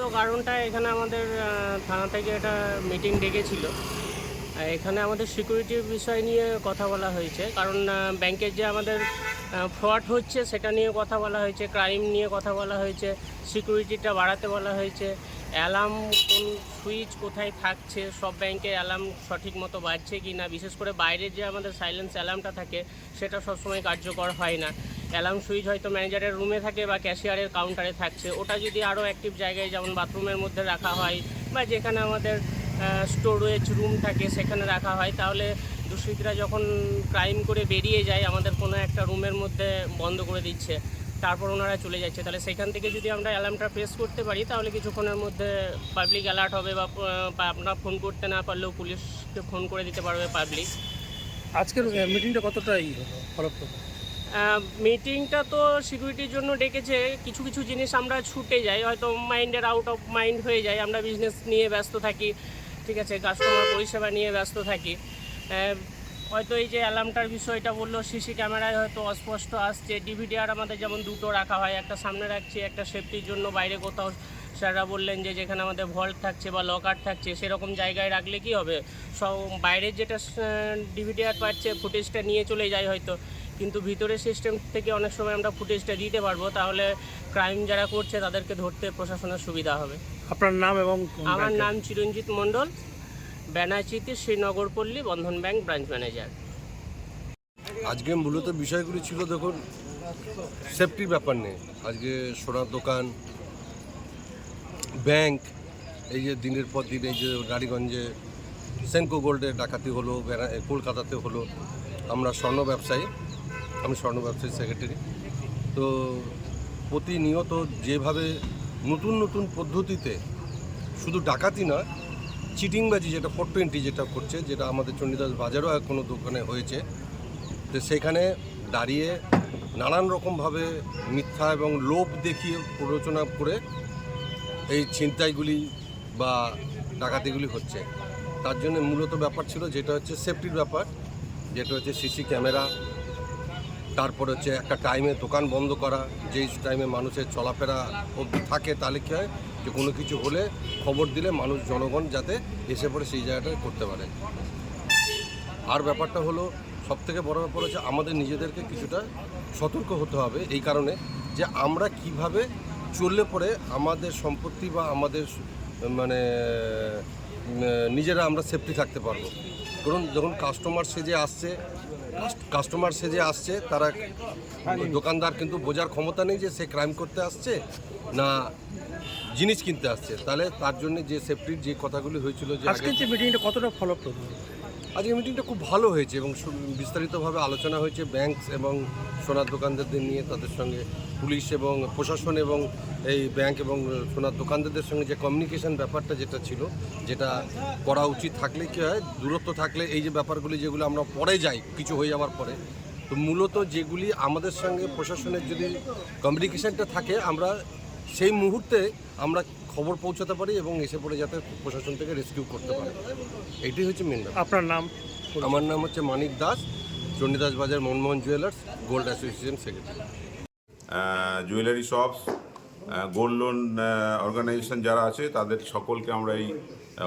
তো কারণটা এখানে আমাদের থানা থেকে একটা মিটিং ডেকেছিল। এখানে আমাদের সিকিউরিটির বিষয় নিয়ে কথা বলা হয়েছে। কারণ ব্যাংকের যে আমাদের ফ্রড হচ্ছে সেটা নিয়ে কথা বলা হয়েছে ক্রাইম নিয়ে কথা বলা হয়েছে সিকিউরিটিটা বাড়াতে বলা হয়েছে অ্যালার্ম কোন সুইচ কোথায় থাকছে, সব ব্যাংকে অ্যালার্ম সঠিক মতো বাজছে কি না বিশেষ করে বাইরে যে আমাদের সাইলেন্স অ্যালার্মটা থাকে, সেটা সবসময় কার্যকর হয় না। অ্যালার্ম সুইচ হয়তো ম্যানেজারের রুমে থাকে বা ক্যাশিয়ারের কাউন্টারে থাকছে, ওটা যদি আরও অ্যাক্টিভ জায়গায় যেমন বাথরুমের মধ্যে রাখা হয় বা যেখানে আমাদের স্টোরেজ রুম থাকে সেখানে রাখা হয়, তাহলে দুষ্কৃতীরা যখন ক্রাইম করে বেরিয়ে যায়, আমাদের কোনো একটা রুমের মধ্যে বন্ধ করে দিচ্ছে, তারপর ওনারা চলে যাচ্ছে। তাহলে সেখান থেকে যদি আমরা অ্যালার্মটা প্রেস করতে পারি, তাহলে কিছুক্ষণের মধ্যে পাবলিক অ্যালার্ট হবে বা আপনারা ফোন করতে না পারলেও পুলিশকে ফোন করে দিতে পারবে পাবলিক আজকের মিটিংটা কতটা ফলপ্রদ মিটিংটা তো সিকিউরিটির জন্য ডেকেছে। কিছু কিছু জিনিস আমরা ছুটে যাই, হয়তো মাইন্ডের আউট অফ মাইন্ড হয়ে যায় আমরা বিজনেস নিয়ে ব্যস্ত থাকি, ঠিক আছে? কাস্টমার পরিষেবা নিয়ে ব্যস্ত থাকি। হয়তো এই যে অ্যালার্মটার বিষয়টা বলল সিসি ক্যামেরায় হয়তো অস্পষ্ট আসছে। ডিভিডিআর আমাদের যেমন দুটো রাখা হয়, একটা সামনে রাখছি, একটা সেফটির জন্য বাইরে কোথাও স্যাররা বললেন যে যেখানে আমাদের ভল্ট থাকছে বা লকার থাকছে, সেরকম জায়গায় রাখলে কি হবে? সব বাইরের যেটা ডিভিডিআর পাচ্ছে ফুটেজটা নিয়ে চলে যায় হয়তো। কিন্তু ভিতরের সিস্টেম থেকে অনেক সময় আমরা ফুটেজটা দিতে পারব তাহলে ক্রাইম যারা করছে তাদেরকে ধরতে প্রশাসনের সুবিধা হবে। আপনার নাম এবং আমার নাম Chiranjit Mondal Benachity Srinagarpalli Bandhan bank branch manager. আজকে মূলত বিষয়গুলি ছিল দেখুন সেফটির ব্যাপার নেই আজকে সোনার দোকান ব্যাংক এই যে দিনের পর দিন এই যে রানীগঞ্জে সেনকো গোল্ডে ডাকাতি হলো কলকাতাতে হলো। আমরা স্বর্ণ ব্যবসায়ী। আমি স্বর্ণ ব্যবসায়ী সেক্রেটারি তো প্রতিনিয়ত যেভাবে নতুন নতুন পদ্ধতিতে শুধু ডাকাতি নয়, চিটিংবাজি যেটা ফোর টোয়েন্টি যেটা করছে, যেটা আমাদের চণ্ডীদাস বাজারও কোনো দোকানে হয়েছে, তো সেখানে দাঁড়িয়ে নানান রকমভাবে মিথ্যা এবং লোভ দেখিয়ে প্ররোচনা করে এই ছিনতাইগুলি বা ডাকাতিগুলি হচ্ছে। তার জন্য মূলত ব্যাপার ছিল যেটা হচ্ছে সেফটির ব্যাপার, যেটা হচ্ছে সিসি ক্যামেরা তারপর হচ্ছে একটা টাইমে দোকান বন্ধ করা, যেই টাইমে মানুষের চলাফেরা থাকে তাহলে কী হয়? যে কোনো কিছু হলে খবর দিলে মানুষ, জনগণ যাতে এসে পড়ে সেই জায়গাটা করতে পারে। আর ব্যাপারটা হলো সব থেকে বড় ব্যাপার হচ্ছে আমাদের নিজেদেরকে কিছুটা সতর্ক হতে হবে এই কারণে যে আমরা কীভাবে চললে পরে আমাদের সম্পত্তি বা আমাদের মানে নিজেরা আমরা সেফটি থাকতে পারব। ধরুন যখন কাস্টমার সেজে আসছে কাস্টমার সে যে আসছে তারা দোকানদার কিন্তু বোঝার ক্ষমতা নেই যে সে ক্রাইম করতে আসছে না জিনিস কিনতে আসছে। তাহলে তার জন্য যে সেফটির যে কথাগুলি হয়েছিল যে আজকে যে মিটিংটা কতটা ফলপ্রদ? আজকে মিটিংটা খুব ভালো হয়েছে এবং বিস্তারিতভাবে আলোচনা হয়েছে ব্যাংক এবং সোনার দোকানদারদের নিয়ে, তাদের সঙ্গে পুলিশ এবং প্রশাসন এবং এই ব্যাংক এবং সোনার দোকানদারদের সঙ্গে যে কমিউনিকেশন ব্যাপারটা যেটা ছিল, যেটা করা উচিত থাকলে কী হয়, দূরত্ব থাকলে এই যে ব্যাপারগুলি যেগুলো আমরা পরে যাই, কিছু হয়ে যাওয়ার পরে, তো মূলত যেগুলি আমাদের সঙ্গে প্রশাসনের যদি কমিউনিকেশনটা থাকে, আমরা সেই মুহূর্তে আমরা খবর পৌঁছাতে পারি এবং এসে পড়ে যাতে প্রশাসন থেকে রেস্কিউ করতে পারে। এইটাই হচ্ছে মেন আপনার নাম? আমার নাম হচ্ছে মানিক দাস চণ্ডীদাস বাজার Manmohan jewellers gold association secretary jewellery shops gold loan organisation যারা আছে তাদের সকলকে আমরা এই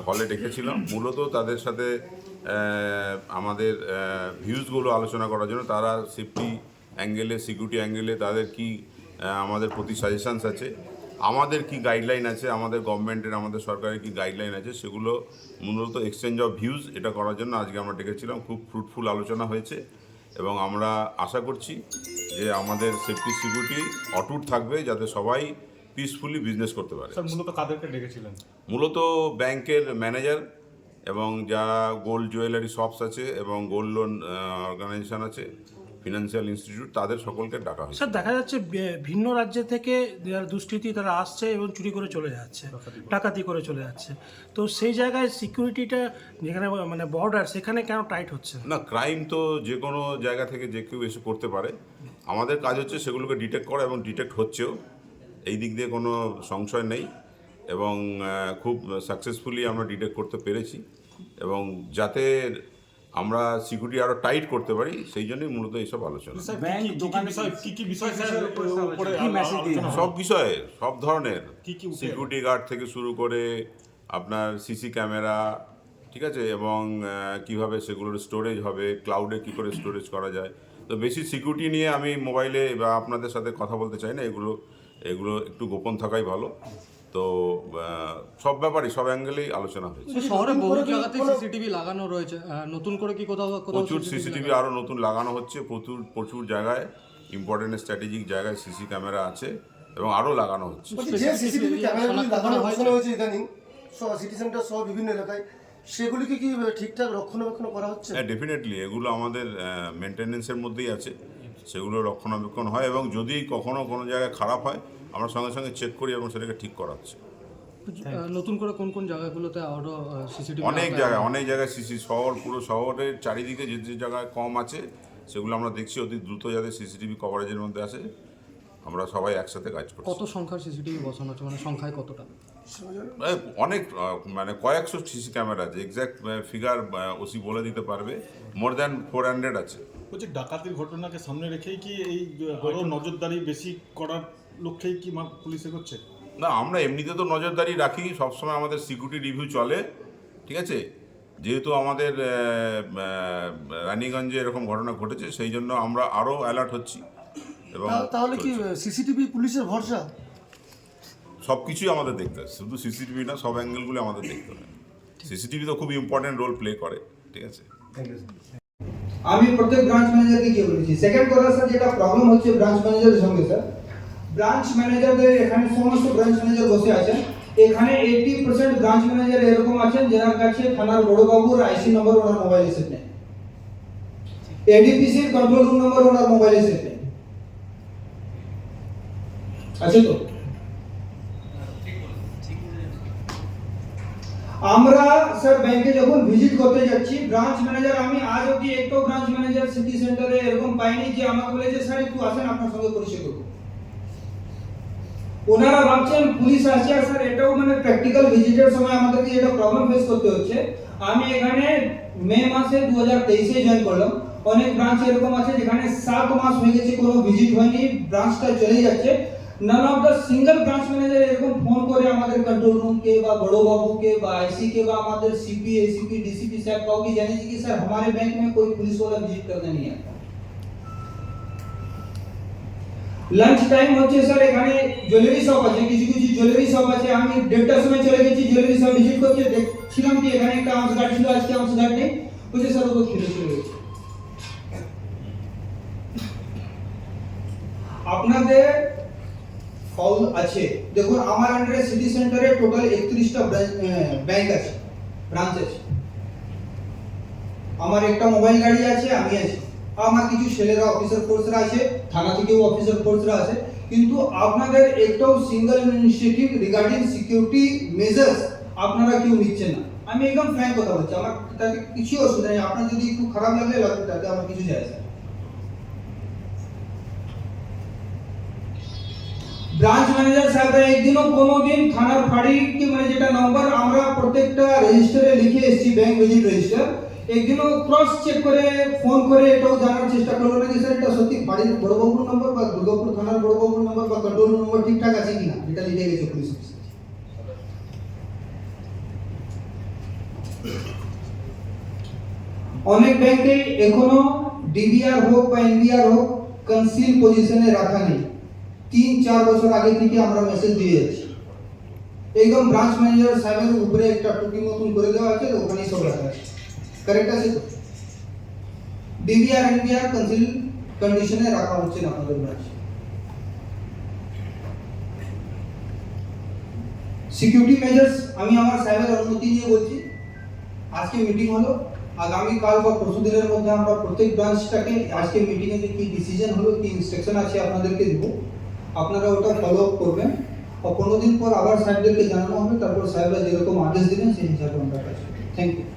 হলে ডেকেছিলাম। মূলত তাদের সাথে আমাদের ভিউজগুলো আলোচনা করার জন্য তারা সেফটি অ্যাঙ্গেলে সিকিউরিটি অ্যাঙ্গেলে তাদের কি আমাদের প্রতি সাজেশানস আছে। আমাদের কি গাইডলাইন আছে? আমাদের গভর্নমেন্টের আমাদের সরকারের কি গাইডলাইন আছে? সেগুলো মূলত এক্সচেঞ্জ অফ ভিউজ এটা করার জন্য আজকে আমরা ডেকেছিলাম। খুব ফ্রুটফুল আলোচনা হয়েছে এবং আমরা আশা করছি যে আমাদের সেফটি সিকিউরিটি অটুট থাকবে যাতে সবাই পিসফুলি বিজনেস করতে পারে। মূলত কাদেরকে ডেকেছিলেন? মূলত ব্যাংকের ম্যানেজার এবং যারা গোল্ড জুয়েলারি শপস আছে এবং গোল্ড লোন অর্গানাইজেশন আছে ফিনান্সিয়াল ইনস্টিটিউট তাদের সকলকে ডাকা হয়েছে। স্যার দেখা যাচ্ছে বে- ভিন্ন রাজ্য থেকে যারা দুষ্কৃতী তারা আসছে এবং চুরি করে চলে যাচ্ছে ডাকাতি করে। চলে যাচ্ছে। তো সেই জায়গায় সিকিউরিটিটা যেখানে মানে বর্ডার সেখানে কেন টাইট হচ্ছে? না ক্রাইম তো যে কোনো জায়গা থেকে যে কেউ এসে করতে পারে। আমাদের কাজ হচ্ছে সেগুলোকে ডিটেক্ট করা এবং ডিটেক্ট হচ্ছেও। এই দিক দিয়ে কোনো সংশয় নেই এবং খুব সাকসেসফুলি আমরা ডিটেক্ট করতে পেরেছি। এবং যাতে আমরা সিকিউরিটি আরও টাইট করতে পারি সেই জন্যই মূলত এইসব আলোচনা। ব্যাংক দোকান কি কি বিষয় স্যার উপরে কি message আলোচনা হলো? সব বিষয়ে সব ধরনের? সিকিউরিটি গার্ড থেকে শুরু করে আপনার সিসি ক্যামেরা ঠিক আছে? এবং কীভাবে সেগুলোর স্টোরেজ হবে ক্লাউডে কি করে স্টোরেজ করা যায়? তো বেশি সিকিউরিটি নিয়ে আমি মোবাইলে বা আপনাদের সাথে কথা বলতে চাই না এগুলো এগুলো একটু গোপন থাকাই ভালো। তো সব ব্যাপারই সব অ্যাঙ্গেলেই আলোচনা হয়েছে। শহরে বহু জায়গাতে সিসিটিভি লাগানো রয়েছে নতুন করে কি কোথাও কোথাও প্রচুর সিসিটিভি আরও নতুন লাগানো হচ্ছে প্রচুর প্রচুর জায়গায় ইম্পর্টেন্ট স্ট্র্যাটেজিক জায়গায় সিসি ক্যামেরা আছে এবং আরও লাগানো হচ্ছে। যে সিসিটিভি ক্যামেরাগুলি লাগানো হয়েছে। ইদানিং সিটি সেন্টার সহ বিভিন্ন এলাকায় সেগুলিকে কি ঠিকঠাক রক্ষণাবেক্ষণ করা হচ্ছে? হ্যাঁ ডেফিনেটলি এগুলো আমাদের মেনটেনেন্সের মধ্যেই আছে। সেগুলো রক্ষণাবেক্ষণ হয় এবং যদি কখনো কোনো জায়গায় খারাপ হয় আমরা সঙ্গে সঙ্গে চেক করি এবং সেটাকে ঠিক করাচ্ছি। নতুন করে কোন কোন জায়গাগুলোতে আরও সিসিটিভি অনেক জায়গায় অনেক জায়গায় সিসি শহর পুরো শহরের চারিদিকে যে যে জায়গায় কম আছে সেগুলো আমরা দেখছি অতি দ্রুত যাতে সিসিটিভি কভারেজের মধ্যে আসে। আমরা সবাই একসাথে কাজ করি কত সংখ্যার সিসিটিভি বসানো হচ্ছে? মানে সংখ্যায় কতটা? অনেক মানে কয়েকশো সিসি ক্যামেরা আছে এক্স্যাক্ট ফিগার ওসি বলে দিতে পারবে মোর দ্যান ফোর হান্ড্রেড আছে। বলছি ডাকাতির ঘটনাকে সামনে রেখেই কি এই আরও নজরদারি বেশি করার লক্ষ্যেই কি মা- পুলিশ এগোচ্ছে? না আমরা এমনিতে তো নজরদারি রাখি সবসময় আমাদের সিকিউরিটি রিভিউ চলে ঠিক আছে? যেহেতু আমাদের রানীগঞ্জে এরকম ঘটনা ঘটেছে সেই জন্য আমরা আরও অ্যালার্ট হচ্ছি। এবং তাহলে কি সিসিটিভি পুলিশের ভরসা? সব কিছুই আমাদের দেখতে হয়। শুধু সিসিটিভি না, সব অ্যাঙ্গেলগুলো আমাদের দেখতে হয়। সিসিটিভি তো খুব ইম্পর্টেন্ট রোল প্লে করে, ঠিক আছে? আমি প্রত্যেক ব্রাঞ্চ ম্যানেজারকে গিয়ে বলেছি সেকেন্ড কথা স্যার যেটা প্রবলেম হচ্ছে ব্রাঞ্চ ম্যানেজারের সঙ্গে স্যার ব্রাঞ্চ ম্যানেজারদের এখানে সমস্ত ব্রাঞ্চ ম্যানেজার বসে আছেন। এখানে এইটি পার্সেন্ট ব্রাঞ্চ ম্যানেজার এরকম আছেন, যার কাছে থানার বড়বাবুর আইসি নম্বর ওনার মোবাইলে সেট নেই। এডিপিসির কন্ট্রোল রুম নম্বর ওনার মোবাইলে সেট নেই। আছে তো আমরা স্যার ব্যাংকে যখন ভিজিট করতে যাচ্ছি ব্রাঞ্চ ম্যানেজার আমি আজ অব্দি একটাও ব্রাঞ্চ ম্যানেজার সিটি সেন্টারে এরকম পাইনি যে আমাকে বলেছে, স্যার, একটু আসেন, আপনার সঙ্গে পরিচয় করব। ওনারা ভাবছেন, পুলিশ আসছে আর স্যার, এটাও মানে প্র্যাকটিক্যাল ভিজিটের সময় আমাদেরকে যেটা প্রবলেম ফেস করতে হচ্ছে, আমি এখানে মে মাসে দু হাজার তেইশে জয়েন করলাম। অনেক ব্রাঞ্চ এরকম আছে যেখানে সাত মাস হয়ে গেছে, কোনো ভিজিট হয়নি। ব্রাঞ্চটা চলে যাচ্ছে। None of the single branch manager এরকম ফোন করে আমাদের কন্ট্রোল রুমকে বা বড়োবাবুকে বা আইসিকে বা আমাদের সিপি এসিপি ডিসিপি साहब को कि जाने जी कि सर हमारे बैंक में कोई पुलिस वाला विज़िट करने नहीं आता লাঞ্চ টাইম হচ্ছে স্যার এখানে জুয়েলারি শপ আছে কিছু কিছু জুয়েলারি শপ আছে আমি দেড়টার সময় চলে গেছি জুয়েলারি শপ ভিজিট করতে দেখছিলাম কি এখানে একটা আউন্স গার্ড ছিল আজকে আউন্স গার্ড নেই বুঝে স্যার ওকে খেলে চলে গেছে আপনাদের ফল আছে। দেখুন, আমার আন্ডারে সিটি সেন্টারে টোটাল একত্রিশটা ব্যাংক আছে ব্রাঞ্চ আছে। আমার একটা মোবাইল গাড়ি আছে, আমি আছি। আমার কিছু ছেলেরা অফিসার ফোর্সরা আছে, থানা থেকেও অফিসার ফোর্সরা আছে। কিন্তু আপনাদের একটাও single initiative regarding security measures আপনারা কেউ নিচ্ছেন না। আমি একদম ফ্র্যাঙ্ক কথা বলছি, আমার তাতে কিছু অসুবিধা নেই। আপনার যদি একটু খারাপ লাগুক তাতে আমার কিছু যায় আসে না। ব্রাঞ্চ ম্যানেজার সাহেবরা একদিনও কোনোদিন থানার ফাঁড়ি কি মানে যেটা নম্বর আমরা প্রত্যেকটা রেজিস্টারে লিখে এসেছি ব্যাংক ভিজিট রেজিস্টার একদিনও ক্রস চেক করে ফোন করে এটাও জানার চেষ্টা করল না যে স্যার এটা সত্যি বাড়ির বড়বাবুর নম্বর বা দুর্গাপুর থানার বড়বাবুর নম্বর বা কন্ট্রোল নম্বর ঠিকঠাক আছে কিনা? যেটা লিখে গেছে পুলিশ অফিসে অনেক ব্যাংকে এখনও ডিবিআর হোক বা এনবিআর হোক কনসিল পজিশনে রাখা নেই। তিন, চার বছর আগে থেকে আমরা মেসেজ দিয়ে যাচ্ছি। একদম ব্রাঞ্চ ম্যানেজার সাহেবের উপরে একটা টুকি মতন করে দেওয়া আছে ওখানেই সব রাখা আছে। কারেক্ট আছে তো? ডিবিআর এনবিআর কনসিল কন্ডিশনে রাখা হচ্ছে না আমাদের ব্রাঞ্চ সিকিউরিটি মেজার্স আমি আমার সাহেবের অনুমতি নিয়ে বলছি। আজকে মিটিং হলো। আগামী কাল বা পরশু দিনের মধ্যে আমরা প্রত্যেক ব্রাঞ্চটাকে আজকে মিটিংয়ে কি ডিসিশন হলো, কি ইনস্ট্রাকশন আছে আপনাদেরকে দেবো। আপনারা ওটা ফলো আপ করবেন। পনেরো দিন পর আবার সাহেবদেরকে জানানো হবে, তারপর সাহেবরা যেরকম আদেশ দিবেন, সেই হিসাবে আমরা কাজ থ্যাংক ইউ